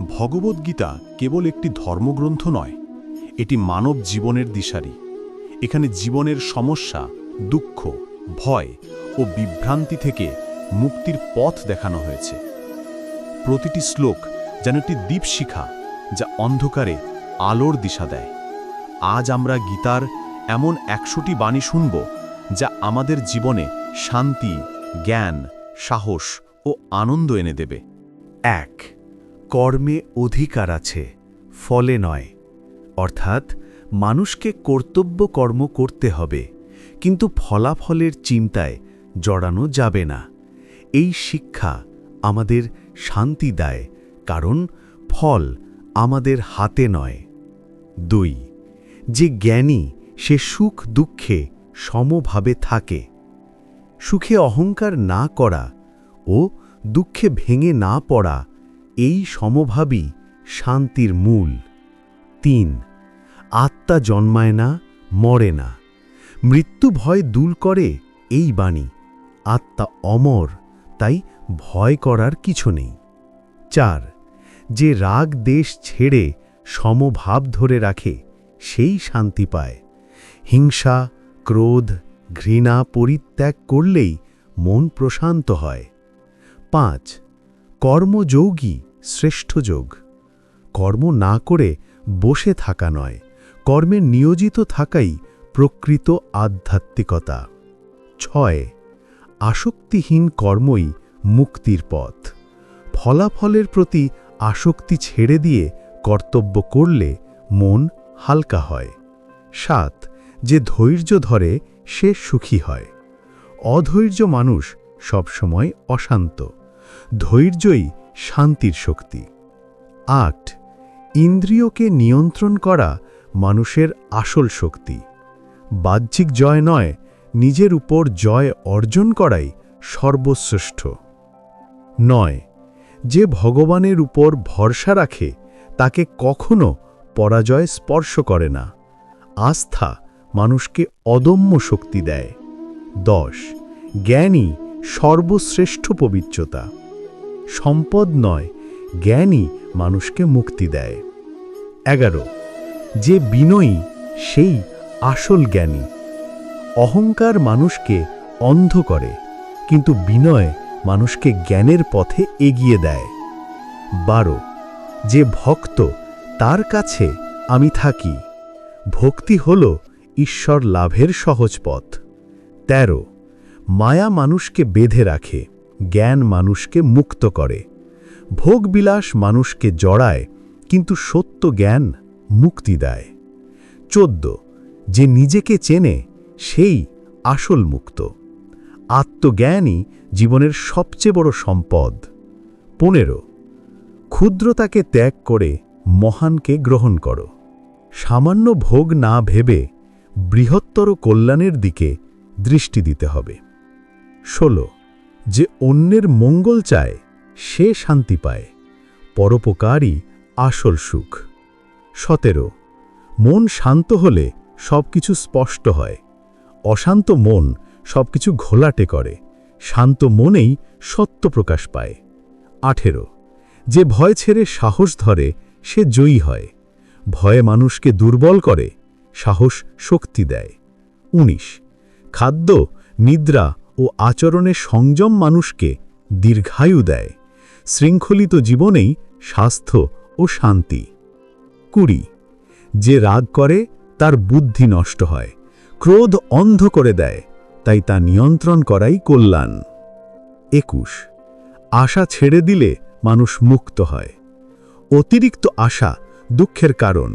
ভগবদ্গীতা কেবল একটি ধর্মগ্রন্থ নয়, এটি মানব জীবনের দিশারি। এখানে জীবনের সমস্যা, দুঃখ, ভয় ও বিভ্রান্তি থেকে মুক্তির পথ দেখানো হয়েছে। প্রতিটি শ্লোক যেন একটি দীপশিখা যা অন্ধকারে আলোর দিশা দেয়। আজ আমরা গীতার এমন একশোটি বাণী শুনব যা আমাদের জীবনে শান্তি, জ্ঞান, সাহস ও আনন্দ এনে দেবে। এক কর্মে অধিকার আছে, ফলে নয়। অর্থাৎ মানুষকে কর্তব্য কর্ম করতে হবে, কিন্তু ফলাফলের চিন্তায় জড়ানো যাবে না। এই শিক্ষা আমাদের শান্তি দেয়, কারণ ফল আমাদের হাতে নয়। দুই, যে জ্ঞানী সে সুখ দুঃখে সমভাবে থাকে। সুখে অহংকার না করা ও দুঃখে ভেঙে না পড়া এই সমভাবই শান্তির মূল। তিন, আত্মা জন্মায় না, মরে না। মৃত্যু ভয় দূর করে এই বাণী, আত্মা অমর, তাই ভয় করার কিছু নেই। চার, যে রাগ দেশ ছেড়ে সমভাব ধরে রাখে, সেই শান্তি পায়। হিংসা, ক্রোধ, ঘৃণা পরিত্যাগ করলেই মন প্রশান্ত হয়। পাঁচ, কর্মযোগী শ্রেষ্ঠ যোগ। কর্ম না করে বসে থাকা নয়, কর্মে নিয়োজিত থাকাই প্রকৃত আধ্যাত্মিকতা। ছয়, আসক্তিহীন কর্মই মুক্তির পথ। ফলাফলের প্রতি আসক্তি ছেড়ে দিয়ে কর্তব্য করলে মন হালকা হয়। সাত, যে ধৈর্য ধরে সে সুখী হয়। অধৈর্য মানুষ সবসময় অশান্ত। ধৈর্যই শান্তির শক্তি। আট, ইন্দ্রিয়কে নিয়ন্ত্রণ করা মানুষের আসল শক্তি। বাহ্যিক জয় নয়, নিজের উপর জয় অর্জন করাই সর্বশ্রেষ্ঠ। নয়, যে ভগবানের উপর ভরসা রাখে, তাকে কখনো পরাজয় স্পর্শ করে না। আস্থা মানুষকে অদম্য শক্তি দেয়। দশ, জ্ঞানই সর্বশ্রেষ্ঠ পবিত্রতা। সম্পদ নয়, জ্ঞানই মানুষকে মুক্তি দেয়। এগারো, যে বিনয়ী, সেই আসল জ্ঞানী। অহংকার মানুষকে অন্ধ করে, কিন্তু বিনয় মানুষকে জ্ঞানের পথে এগিয়ে দেয়। বারো, যে ভক্ত, তার কাছে আমি থাকি। ভক্তি হল ঈশ্বর লাভের সহজ পথ। তেরো, মায়া মানুষকে বেঁধে রাখে। জ্ঞান মানুষকে মুক্ত করে। ভোগবিলাস মানুষকে জড়ায়, কিন্তু সত্য জ্ঞান মুক্তি দেয়। চোদ্দ, যে নিজেকে চেনে, সেই আসল মুক্ত। আত্মজ্ঞানই জীবনের সবচেয়ে বড় সম্পদ। পনেরো, ক্ষুদ্রতাকে ত্যাগ করে মহানকে গ্রহণ করো। সামান্য ভোগ না ভেবে বৃহত্তর কল্যাণের দিকে দৃষ্টি দিতে হবে। ষোলো যে অন্যের মঙ্গল চায়, সে শান্তি পায়। পরোপকারই আসল সুখ। সতেরো, মন শান্ত হলে সবকিছু স্পষ্ট হয়। অশান্ত মন সবকিছু ঘোলাটে করে। শান্ত মনেই সত্য প্রকাশ পায়। আঠেরো, যে ভয় ছেড়ে সাহস ধরে, সে জয়ী হয়। ভয়ে মানুষকে দুর্বল করে, সাহস শক্তি দেয়। ১৯ খাদ্য, নিদ্রা ও আচরণে সংযম মানুষকে দীর্ঘায়ু দেয়। শৃঙ্খলিত জীবনেই স্বাস্থ্য ও শান্তি। কুড়ি, যে রাগ করে, তার বুদ্ধি নষ্ট হয়। ক্রোধ অন্ধ করে দেয়, তাই তা নিয়ন্ত্রণ করাই কল্যাণ। একুশ, আশা ছেড়ে দিলে মানুষ মুক্ত হয়। অতিরিক্ত আশা দুঃখের কারণ,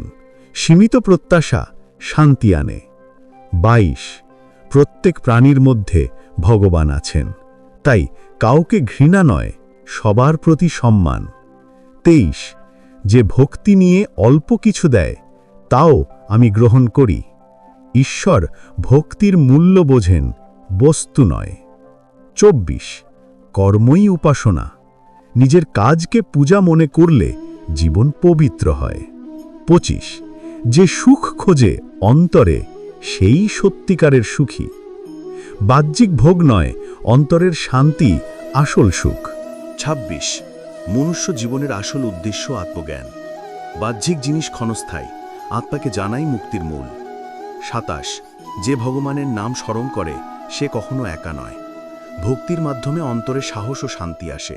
সীমিত প্রত্যাশা শান্তি আনে। বাইশ প্রত্যেক প্রাণীর মধ্যে ভগবান আছেন। তাই কাউকে ঘৃণা নয়, সবার প্রতি সম্মান। তেইশ, যে ভক্তি নিয়ে অল্প কিছু দেয়, তাও আমি গ্রহণ করি। ঈশ্বর ভক্তির মূল্য বোঝেন, বস্তু নয়। চব্বিশ, কর্মই উপাসনা। নিজের কাজকে পূজা মনে করলে জীবন পবিত্র হয়। পঁচিশ, যে সুখ খোঁজে অন্তরে সেই সত্যিকারের সুখী। বাহ্যিক ভোগ নয়, অন্তরের শান্তি আসল সুখ। ২৬ মনুষ্য জীবনের আসল উদ্দেশ্য আত্মজ্ঞান। বাহ্যিক জিনিস ক্ষণস্থায়ী, আত্মাকে জানাই মুক্তির মূল। সাতাশ। যে ভগবানের নাম স্মরণ করে, সে কখনো একা নয়। ভক্তির মাধ্যমে অন্তরে সাহস ও শান্তি আসে।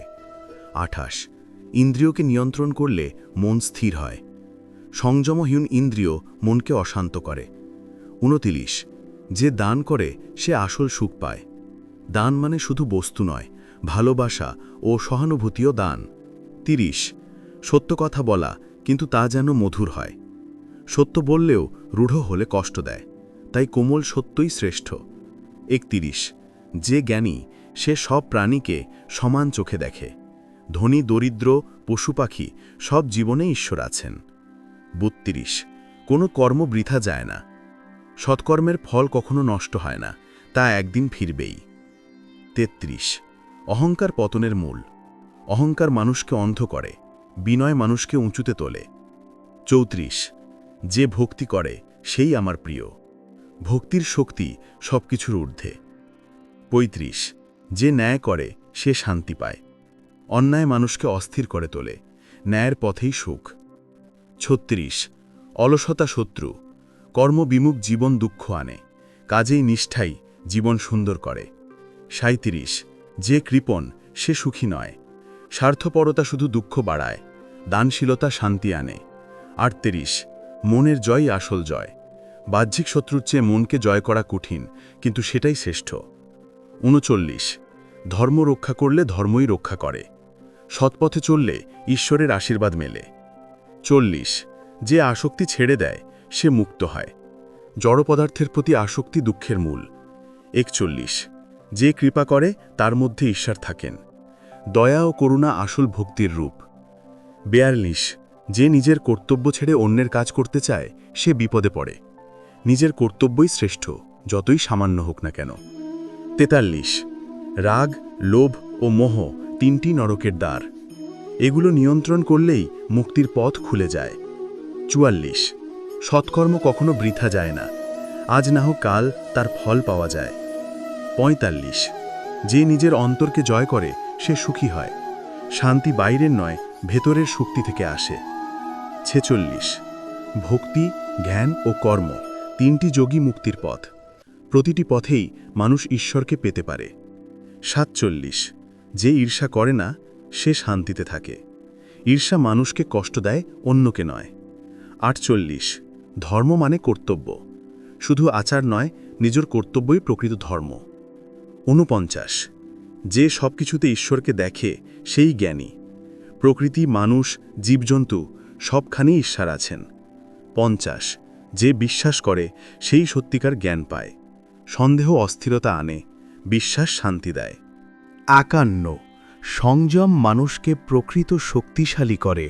আঠাশ। ইন্দ্রিয়কে নিয়ন্ত্রণ করলে মন স্থির হয়। সংযমহীন ইন্দ্রিয় মনকে অশান্ত করে। উনতিরিশ যে দান করে, সে আসল সুখ পায়। দান মানে শুধু বস্তু নয়, ভালোবাসা ও সহানুভূতিও দান। তিরিশ। সত্য কথা বলা, কিন্তু তা যেন মধুর হয়। সত্য বললেও রূঢ় হলে কষ্ট দেয়, তাই কোমল সত্যই শ্রেষ্ঠ। একতিরিশ। যে জ্ঞানী, সে সব প্রাণীকে সমান চোখে দেখে। ধনী, দরিদ্র, পশু পাখি সব জীবনে ঈশ্বর আছেন। বত্রিশ। কোনো কর্ম বৃথা যায় না। সৎকর্মের ফল কখনো নষ্ট হয় না, তা একদিন ফিরবেই। তেত্রিশ। অহংকার পতনের মূল। অহংকার মানুষকে অন্ধ করে, বিনয় মানুষকে উঁচুতে তোলে। চৌত্রিশ। যে ভক্তি করে, সেই আমার প্রিয়। ভক্তির শক্তি সবকিছুর ঊর্ধ্বে। পঁয়ত্রিশ। যে ন্যায় করে, সে শান্তি পায়। অন্যায় মানুষকে অস্থির করে তোলে, ন্যায়ের পথেই সুখ। ছত্রিশ। অলসতা শত্রু। কর্মবিমুখ জীবন দুঃখ আনে, কাজেই নিষ্ঠাই জীবন সুন্দর করে। সাঁত্রিশ যে কৃপণ, সে সুখী নয়। স্বার্থপরতা শুধু দুঃখ বাড়ায়, দানশীলতা শান্তি আনে। আটত্রিশ, মনের জয়ই আসল জয়। বাহ্যিক শত্রুর চেয়ে মনকে জয় করা কঠিন, কিন্তু সেটাই শ্রেষ্ঠ। উনচল্লিশ, ধর্ম রক্ষা করলে ধর্মই রক্ষা করে। সৎপথে চললে ঈশ্বরের আশীর্বাদ মেলে। চল্লিশ, যে আসক্তি ছেড়ে দেয় সে মুক্ত হয়। জড় পদার্থের প্রতি আসক্তি দুঃখের মূল। একচল্লিশ। যে কৃপা করে, তার মধ্যে ঈশ্বর থাকেন। দয়া ও করুণা আসল ভক্তির রূপ। বেয়াল্লিশ। যে নিজের কর্তব্য ছেড়ে অন্যের কাজ করতে চায়, সে বিপদে পড়ে। নিজের কর্তব্যই শ্রেষ্ঠ, যতই সামান্য হোক না কেন। তেতাল্লিশ। রাগ, লোভ ও মোহ তিনটি নরকের দ্বার। এগুলো নিয়ন্ত্রণ করলেই মুক্তির পথ খুলে যায়। চুয়াল্লিশ। সৎকর্ম কখনো বৃথা যায় না। আজ না হোক কাল তার ফল পাওয়া যায়। পঁয়তাল্লিশ। যে নিজের অন্তরকে জয় করে, সে সুখী হয়। শান্তি বাইরের নয়, ভেতরের শক্তি থেকে আসে। ছেচল্লিশ। ভক্তি, জ্ঞান ও কর্ম তিনটি যোগী মুক্তির পথ। প্রতিটি পথেই মানুষ ঈশ্বরকে পেতে পারে। সাতচল্লিশ। যে ঈর্ষা করে না, সে শান্তিতে থাকে। ঈর্ষা মানুষকে কষ্ট দেয়, অন্যকে নয়। আটচল্লিশ। ধর্ম মানে কর্তব্য। শুধু আচার নয়, নিজের কর্তব্যই প্রকৃত ধর্ম। ঊনপঞ্চাশ। যে সব কিছুতে ঈশ্বরকে দেখে, সেই জ্ঞানী। প্রকৃতি, মানুষ, জীবজন্তু, সবখানেই ঈশ্বর আছেন। পঞ্চাশ। যে বিশ্বাস করে, সেই সত্যিকার জ্ঞান পায়। সন্দেহ, অস্থিরতা আনে, বিশ্বাস শান্তি দেয়। একান্ন। সংযম মানুষকে প্রকৃত শক্তিশালী করে।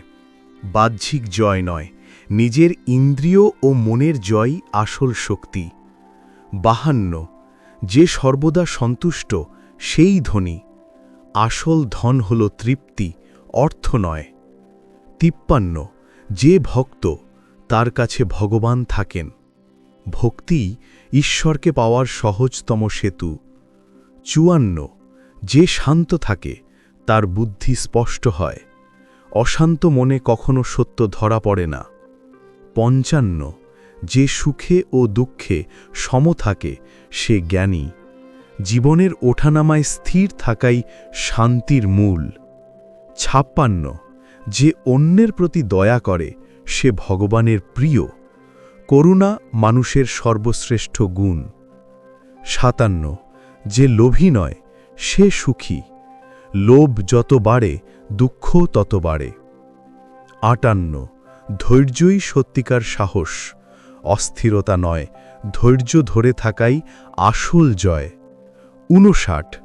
বাহ্যিক জয় নয় নিজের ইন্দ্রিয় ও মনের জয়ই আসল শক্তি। বাহান্ন, যে সর্বদা সন্তুষ্ট, সেই ধনী। আসল ধন হল তৃপ্তি, অর্থ নয়। তিপ্পান্ন, যে ভক্ত, তার কাছে ভগবান থাকেন। ভক্তি ঈশ্বরকে পাওয়ার সহজতম সেতু। চুয়ান্ন, যে শান্ত থাকে, তার বুদ্ধি স্পষ্ট হয়। অশান্ত মনে কখনো সত্য ধরা পড়ে না। পঞ্চান্ন, যে সুখে ও দুঃখে সম থাকে, সে জ্ঞানী। জীবনের ওঠানামায় স্থির থাকাই শান্তির মূল। ছাপ্পান্ন, যে অন্যের প্রতি দয়া করে, সে ভগবানের প্রিয়। করুণা মানুষের সর্বশ্রেষ্ঠ গুণ। সাতান্ন, যে লোভী নয়, সে সুখী। লোভ যত বাড়ে, দুঃখ তত বাড়ে। আটান্ন ধৈর্যই সত্যিকার সাহস। অস্থিরতা নয়, ধৈর্য ধরে থাকাই আসল জয়। ঊনষাট,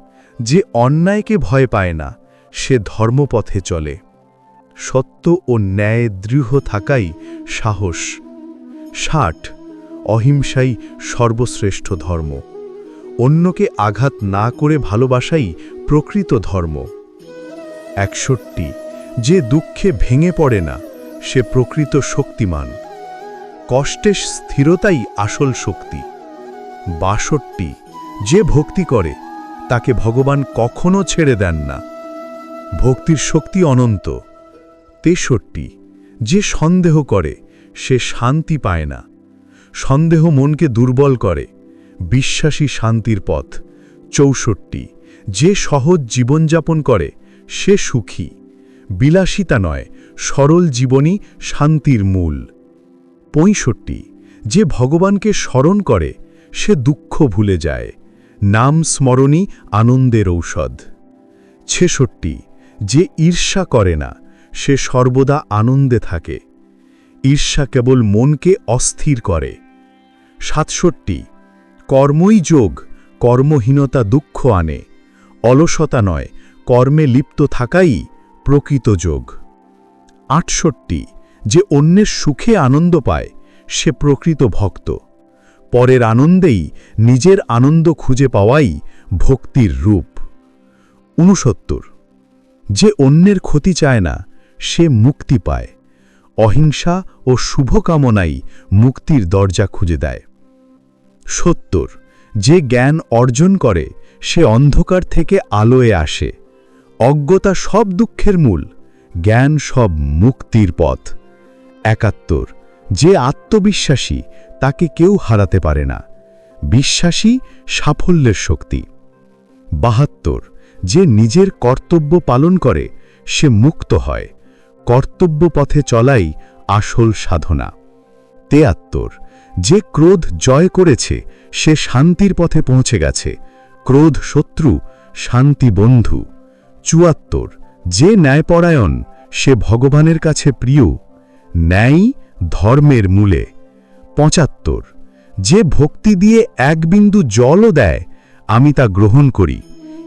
যে অন্যায়কে ভয় পায় না, সে ধর্মপথে চলে। সত্য ও ন্যায় দৃঢ় থাকাই সাহস। ষাট, অহিংসাই সর্বশ্রেষ্ঠ ধর্ম। অন্যকে আঘাত না করে ভালোবাসাই প্রকৃত ধর্ম। একষট্টি, যে দুঃখে ভেঙে পড়ে না সে প্রকৃত শক্তিমান। কষ্টের স্থিরতাই আসল শক্তি। বাষট্টি, যে ভক্তি করে, তাকে ভগবান কখনো ছেড়ে দেন না। ভক্তির শক্তি অনন্ত। তেষট্টি, যে সন্দেহ করে, সে শান্তি পায় না। সন্দেহ মনকে দুর্বল করে, বিশ্বাসী শান্তির পথ। চৌষট্টি, যে সহজ জীবনযাপন করে, সে সুখী। বিলাসিতা নয় সরল জীবনই শান্তির মূল। পঁয়ষট্টি, যে ভগবানকে স্মরণ করে, সে দুঃখ ভুলে যায়। নাম স্মরণই আনন্দের ঔষধ। ছেষট্টি, যে ঈর্ষা করে না, সে সর্বদা আনন্দে থাকে। ঈর্ষা কেবল মনকে অস্থির করে। সাতষট্টি, কর্মই যোগ, কর্মহীনতা দুঃখ আনে। অলসতা নয়, কর্মে লিপ্ত থাকাই প্রকৃত যোগ। আটষট্টি, যে অন্যের সুখে আনন্দ পায়, সে প্রকৃত ভক্ত। পরের আনন্দেই নিজের আনন্দ খুঁজে পাওয়াই ভক্তির রূপ। উনসত্তর যে অন্যের ক্ষতি চায় না, সে মুক্তি পায়। অহিংসা ও শুভকামনাই মুক্তির দরজা খুঁজে দেয়। সত্তর, যে জ্ঞান অর্জন করে, সে অন্ধকার থেকে আলোয় আসে। অজ্ঞতা সব দুঃখের মূল। জ্ঞান সব মুক্তির পথ। একাত্তর, যে আত্মবিশ্বাসী তাকে কেউ হারাতে পারে না। বিশ্বাসী সাফল্যের শক্তি। বাহাত্তর, যে নিজের কর্তব্য পালন করে, সে মুক্ত হয়। কর্তব্য পথে চলাই আসল সাধনা। তেয়াত্তর, যে ক্রোধ জয় করেছে, সে শান্তির পথে পৌঁছে গেছে। ক্রোধ শত্রু, শান্তি বন্ধু। চুয়াত্তর যে ন্যায়পরায়ণ, সে ভগবানের কাছে প্রিয়। ন্যায় ধর্মের মূলে। পঁচাত্তর, যে ভক্তি দিয়ে এক বিন্দু জলও দেয়, আমি তা গ্রহণ করি।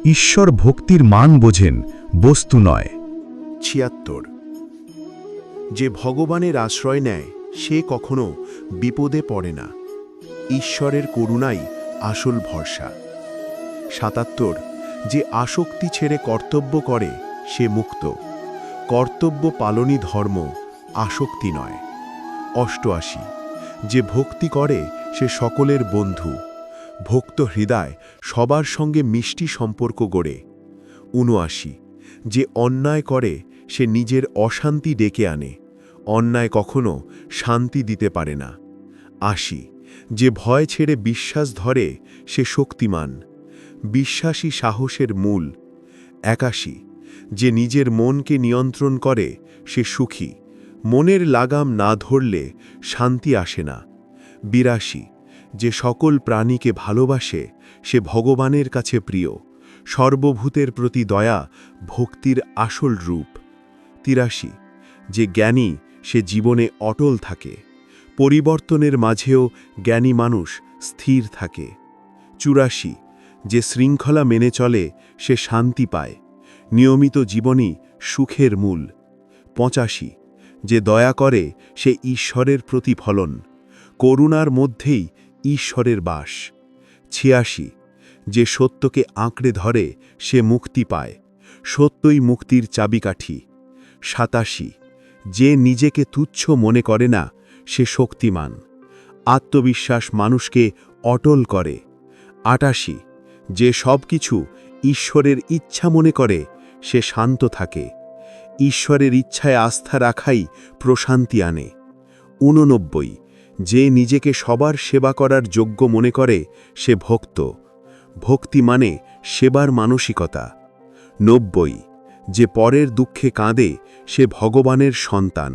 ঈশ্বর ভক্তির মান বোঝেন, বস্তু নয়। ছিয়াত্তর, যে ভগবানের আশ্রয় নেয়, সে কখনো বিপদে পড়ে না। ঈশ্বরের করুণাই আসল ভরসা। সাতাত্তর, যে আসক্তি ছেড়ে কর্তব্য করে সে মুক্ত। কর্তব্য পালনই ধর্ম, আসক্তি নয়। অষ্টআশি, যে ভক্তি করে, সে সকলের বন্ধু। ভক্ত হৃদয় সবার সঙ্গে মিষ্টি সম্পর্ক গড়ে। উনআশি যে অন্যায় করে, সে নিজের অশান্তি ডেকে আনে। অন্যায় কখনো শান্তি দিতে পারে না। আশি, যে ভয় ছেড়ে বিশ্বাস ধরে, সে শক্তিমান। বিশ্বাসী সাহসের মূল। একাশি যে নিজের মনকে নিয়ন্ত্রণ করে, সে সুখী। মনের লাগাম না ধরলে শান্তি আসে না। বিরাশি, যে সকল প্রাণীকে ভালোবাসে, সে ভগবানের কাছে প্রিয়। সর্বভূতের প্রতি দয়া ভক্তির আসল রূপ। তিরাশি, যে জ্ঞানী, সে জীবনে অটল থাকে। পরিবর্তনের মাঝেও জ্ঞানী মানুষ স্থির থাকে। চুরাশি, যে শৃঙ্খলা মেনে চলে, সে শান্তি পায়। নিয়মিত জীবনই সুখের মূল। পঁচাশি, যে দয়া করে সে ঈশ্বরের প্রতিফলন, করুণার মধ্যেই ঈশ্বরের বাস। ছিয়াশি, যে সত্যকে আঁকড়ে ধরে সে মুক্তি পায়, সত্যই মুক্তির চাবিকাঠি। সাতাশি, যে নিজেকে তুচ্ছ মনে করে না, সে শক্তিমান, আত্মবিশ্বাস মানুষকে অটল করে। আটাশি, যে সব কিছু ঈশ্বরের ইচ্ছা মনে করে সে শান্ত থাকে। ঈশ্বরের ইচ্ছায় আস্থা রাখাই প্রশান্তি আনে। ঊননব্বই, যে নিজেকে সবার সেবা করার যোগ্য মনে করে, সে ভক্ত। ভক্তি মানে সেবার মানসিকতা। নব্বই, যে পরের দুঃখে কাঁদে, সে ভগবানের সন্তান।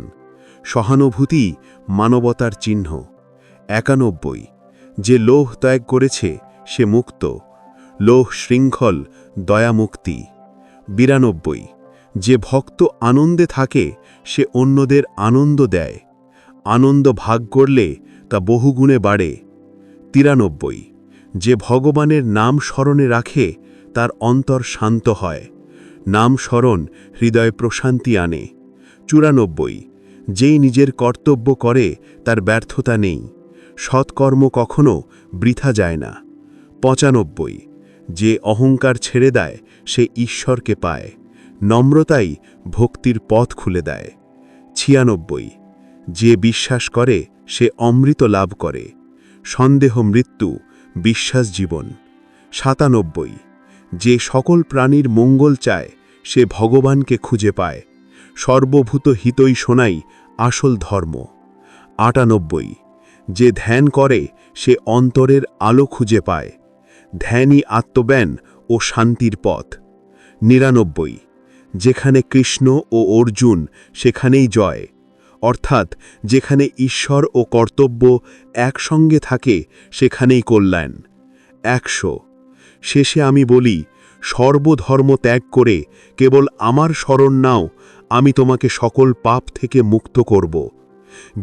সহানুভূতি মানবতার চিহ্ন। একানব্বই, যে লোহ ত্যাগ করেছে, সে মুক্ত। লোহ শৃঙ্খল দয়ামুক্তি। বিরানব্বই। যে ভক্ত আনন্দে থাকে, সে অন্যদের আনন্দ দেয়। আনন্দ ভাগ করলে তা বহুগুণে বাড়ে। তিরানব্বই। যে ভগবানের নাম স্মরণে রাখে, তার অন্তর শান্ত হয়। নাম স্মরণ হৃদয় প্রশান্তি আনে। চুরানব্বই। যেই নিজের কর্তব্য করে, তার ব্যর্থতা নেই। সৎকর্ম কখনো বৃথা যায় না। পঁচানব্বই। যে অহংকার ছেড়ে দেয় সে ঈশ্বরকে পায়, নম্রতাই ভক্তির পথ খুলে দেয়। ছিয়ানব্বই, যে বিশ্বাস করে, সে অমৃত লাভ করে। সন্দেহ, মৃত্যু, বিশ্বাস, জীবন। সাতানব্বই, যে সকল প্রাণীর মঙ্গল চায়, সে ভগবানকে খুঁজে পায়। সর্বভূত হিতই শোনাই আসল ধর্ম। আটানব্বই, যে ধ্যান করে, সে অন্তরের আলো খুঁজে পায়। ধ্যানই আত্মজ্ঞান ও শান্তির পথ। নিরানব্বই। যেখানে কৃষ্ণ ও অর্জুন, সেখানেই জয়। অর্থাৎ যেখানে ঈশ্বর ও কর্তব্য একসঙ্গে থাকে, সেখানেই কল্যাণ। একশো। শেষে আমি বলি, সর্বধর্ম ত্যাগ করে কেবল আমার শরণ নাও, আমি তোমাকে সকল পাপ থেকে মুক্ত করব।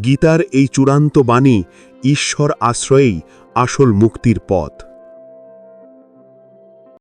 গীতার এই চূড়ান্ত বাণী ঈশ্বর আশ্রয়েই আসল মুক্তির পথ।